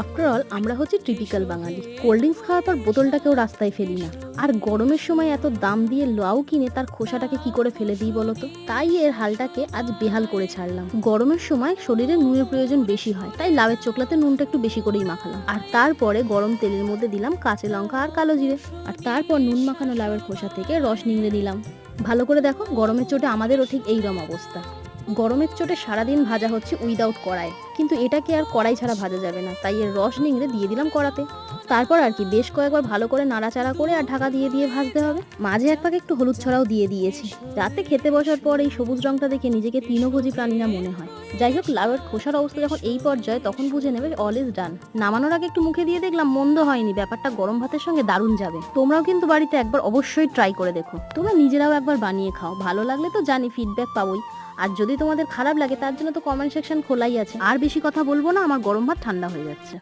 After all আমরা হচ্ছে typical বাঙালি। Cold drinks খাওয়ার পর বোতলটাকেও রাস্তায় ফেলি না। আর গরমের সময় এত দাম দিয়ে লাউ কিনে তার খোসাটাকে কি করে ফেলে দিই বলতো তাই এর হালটাকে আজ বেহাল করে ছাড়লাম। গরমের সময় শরীরে নুনের প্রয়োজন বেশি হয়, তাই লাউয়ের চোখলাতে নুনটা একটু বেশি করেই মাখালাম। আর তারপরে গরম তেলের মধ্যে দিলাম কাঁচা লঙ্কা আর কালো জিরে। আর তারপর নুন মাখানো লাউয়ের খোসা থেকে রস নিংড়ে দিলাম ভালো করে দেখো, গরমের চোটে আমাদেরও ঠিক এইরকম অবস্থা। গরমের চোটে সারাদিন ভাজা হচ্ছে উইদাউট কড়াই। কিন্তু এটাকে আর কড়াই ছাড়া ভাজা যাবে না। তাই এর রস নিংড়ে দিয়ে দিলাম কড়াতে। তারপর আর কি, বেশ কয়েকবার ভালো করে নাড়াচাড়া করে আর ঢাকা দিয়ে দিয়ে ভাজতে হবে। মাঝে এক পাকে একটু হলুদ ছড়াও দিয়ে দিয়েছি। রাতে খেতে বসার পর এই সবুজ রংটা দেখে নিজেকে তৃণভোজী প্রাণী না মনে হয়। যাই হোক লাউয়ের খোসার অবস্থা যখন এই পর্যায়ে, তখন বুঝে নেবে অল ইজ ডান নামানোর আগে একটু মুখে দিয়ে দেখলাম মন্দ হয়নি। ব্যাপারটা গরম ভাতের সঙ্গে দারুণ যাবে। তোমরাও কিন্তু বাড়িতে একবার অবশ্যই ট্রাই করে দেখো। তোমরা নিজেরাও একবার বানিয়ে খাও। ভালো লাগলে তো জানি ফিডব্যাক পাবোই। আর যদি তোমাদের খারাপ লাগে, তার জন্য তো কমেন্ট সেকশন খোলাই আছে। আর বেশি কথা বলব না আমার গরম ভাত ঠান্ডা হয়ে যাচ্ছে।